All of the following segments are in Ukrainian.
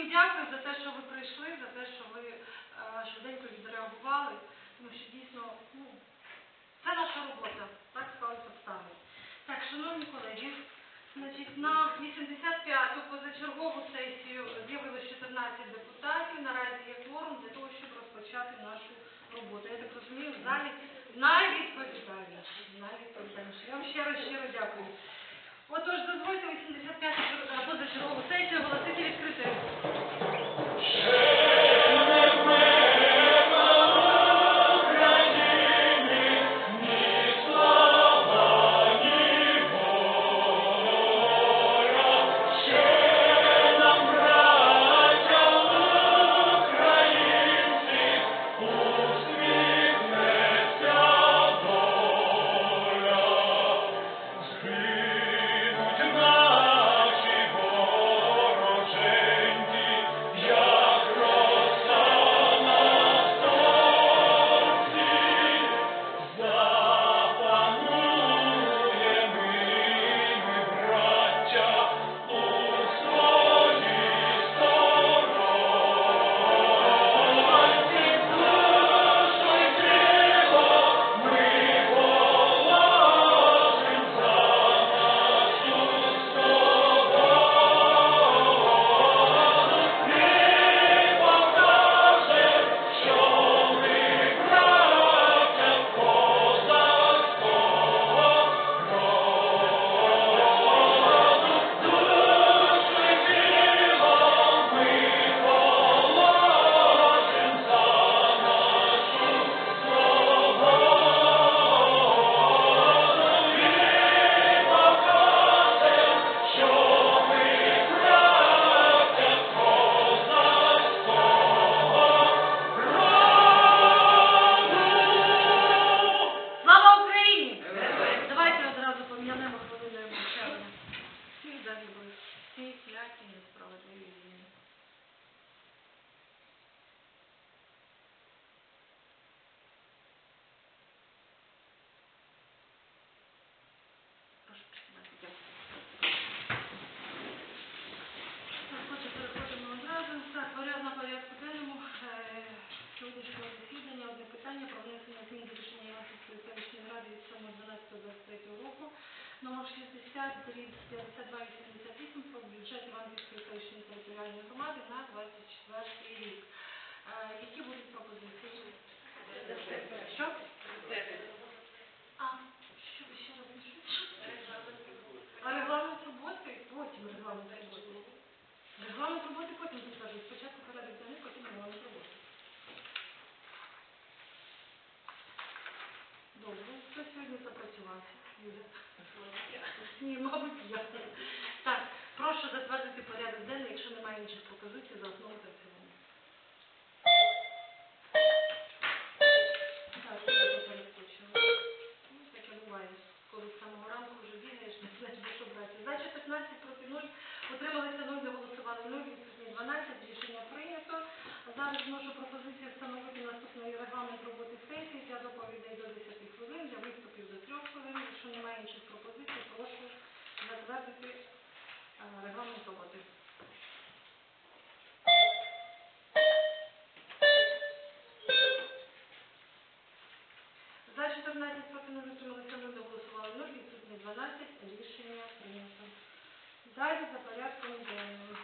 всім дякую за те, що ви прийшли, за те, що ви е, швиденько відреагували. Тому що дійсно ну, це наша робота, так склалися обставини. Так, шановні колеги, значить, на 85-ту позачергову сесію з'явилось 14 депутатів. Наразі є форум для того, щоб розпочати нашу роботу. Я так розумію, в залі найвідповідальніше. Найвідповідальніше. Я вам ще раз щиро дякую. Отож, дозвольте 85-ту позачергову сесію оголосити відкритою. Номер 60 дріб 5288 про бюджет Іванківської селищної територіальної громади на 24 рік. Е, Які будуть пропозиції? Що? А, що ви ще раз регламент сьогодні запрацювався? Юля? Ні, мабуть, я. Так, прошу затвердити порядок денний, якщо немає інших пропозицій, за основу та 11, проти 0, утрималися 0, доголосували 0, відсутні 12, рішення прийнято. Далі за порядком денним.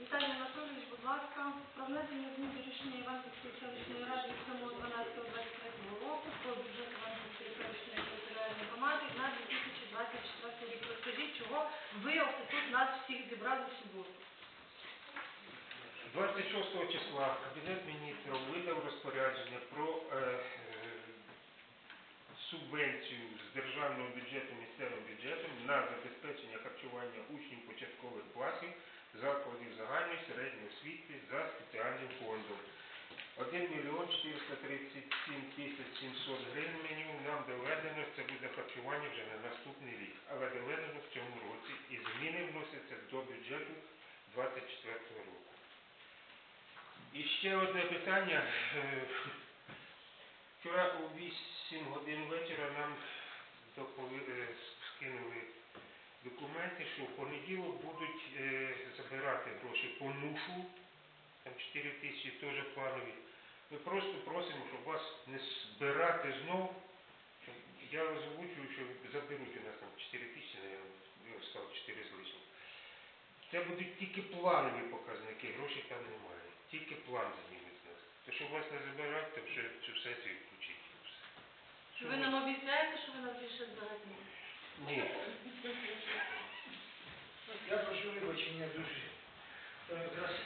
Віталій Анатолійович, будь ласка, про внесення змін до рішення Іванківської селищної ради 7.12.23 року про бюджет Іванківської селищної територіальної громади на 2024 рік. Розкажіть, чого ви оце тут нас всіх зібрали в суботу? 26 числа Кабінет міністрів видав розпорядження про е, е, субвенцію з державного бюджету місцевим бюджетом на забезпечення харчування учнів початкових класів закладів загальної середньої освіти за спеціальним фондом. 1 мільйон 437 тисяч 700 гривень нам доведено, це буде харчування вже на наступний рік, але доведено в цьому році і зміни вносяться до бюджету 24 року. І ще одне питання. Е, Вчора у 8 годин вечора нам е, скинули документи, що в понеділок будуть е, забирати гроші по НУШу, там 4 тисячі теж планові. Ми просто просимо, щоб вас не збирати знов. Я озвучую, що заберуть у нас там 4 тисячі, я сказав 4 з лишнім. Це будуть тільки планові показники, грошей там немає. Тільки план знімуть з нас. То щоб вас не забирати, то вже цю сесію включити. Що ви нам обіцяєте, що ви нас більше збирати не? Ні. Я прошу вибачення дуже. Якраз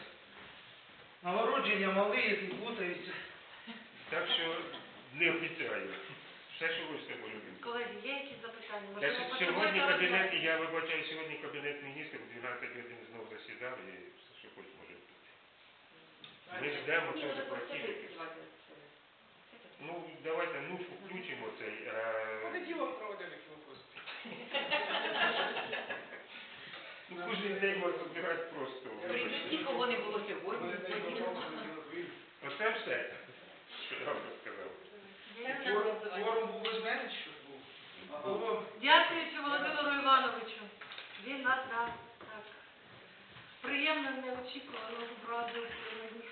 нагородження мали, плутаються. Так що не обіцяю. Все, що ви з любите. Колеги, є якісь запитання? Я Можливо, с- сьогодні потребуєте кабінет, я вибачаю, сьогодні кабінет міністрів 12 годин знов засідав і все, що хоч може бути. Ми ждемо, що заплатили. Ну, давайте нушку включимо цей. е, Понеділок проводили філокус. Ну, кожен день вас збирати просто. Нікого не було сьогодні. Оце все, що я вам розказав. Форум- був без мене, чи що був? Дякуючи Володимиру Івановичу. Він нас так приємно неочікувано образив сьогодні.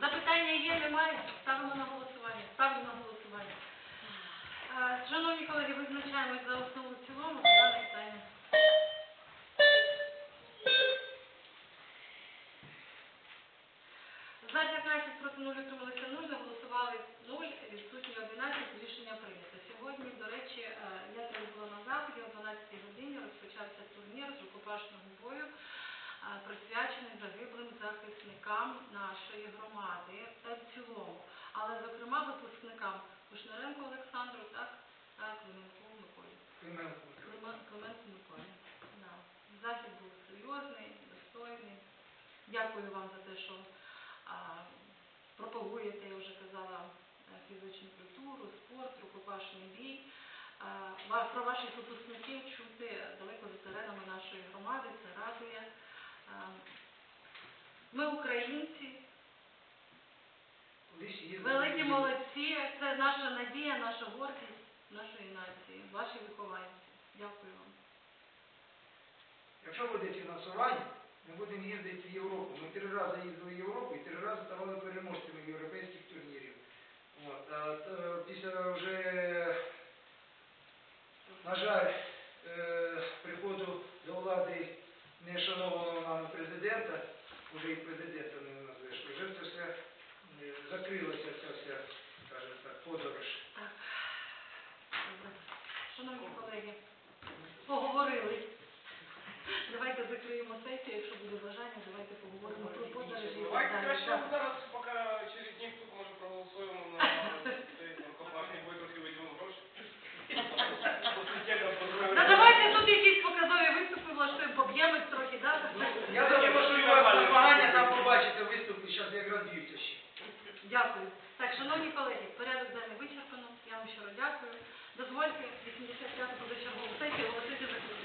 Запитання є, немає? Ставимо на голосування. Ставлю на голосування. Шановні колеги, визначаємось за основу цілому дане питання. За 15 проти 0 утрималися 0, не голосували 0, відсутні 11, рішення прийнято. Сьогодні, до речі, е, я теж була на заході, о 12 годині розпочався турнір з рукопашного бою, е, присвячений загиблим захисникам нашої громади та в цілому. Але, зокрема, випускникам Кушнаренко Олександру, так, Клименку Миколі. Клименко. Климен- Клименко Миколі. Да. Захід був серйозний, достойний. Дякую вам за те, що а, пропагуєте, я вже казала, е, фізичну культуру, спорт, рукопашний бій. А, Про ваших випускників чути далеко за теренами нашої громади, це радує. Ми українці. Великі молодці, це наша надія, наша гордість нашої нації, ваші вихованці. Дякую вам. Якщо буде фінансування, ми будемо їздити в Європу. Ми три рази їздили в Європу і три рази ставали переможцями європейських турнірів. От, а, то після вже, на жаль, е, приходу до влади нешанованого нами президента, вже і президента не назвеш, вже це все е, закрилося ця вся, скажімо так, подорож. Так. Добре. Шановні колеги, поговорили. Давайте закриємо сесію, якщо буде бажання, давайте поговоримо про подорожі. Давайте краще зараз, поки через днів тут може проголосуємо на рукопашний бой, виділимо гроші. Ну давайте тут якісь показові виступи влаштуємо, поб'ємось трохи, так? Я запрошую вас на змагання, там побачите виступи, зараз якраз б'ються ще. Дякую. Так, шановні колеги, порядок денний вичерпано. Я вам щиро дякую. Дозвольте 85-ту позачергову сесію оголосити закритою.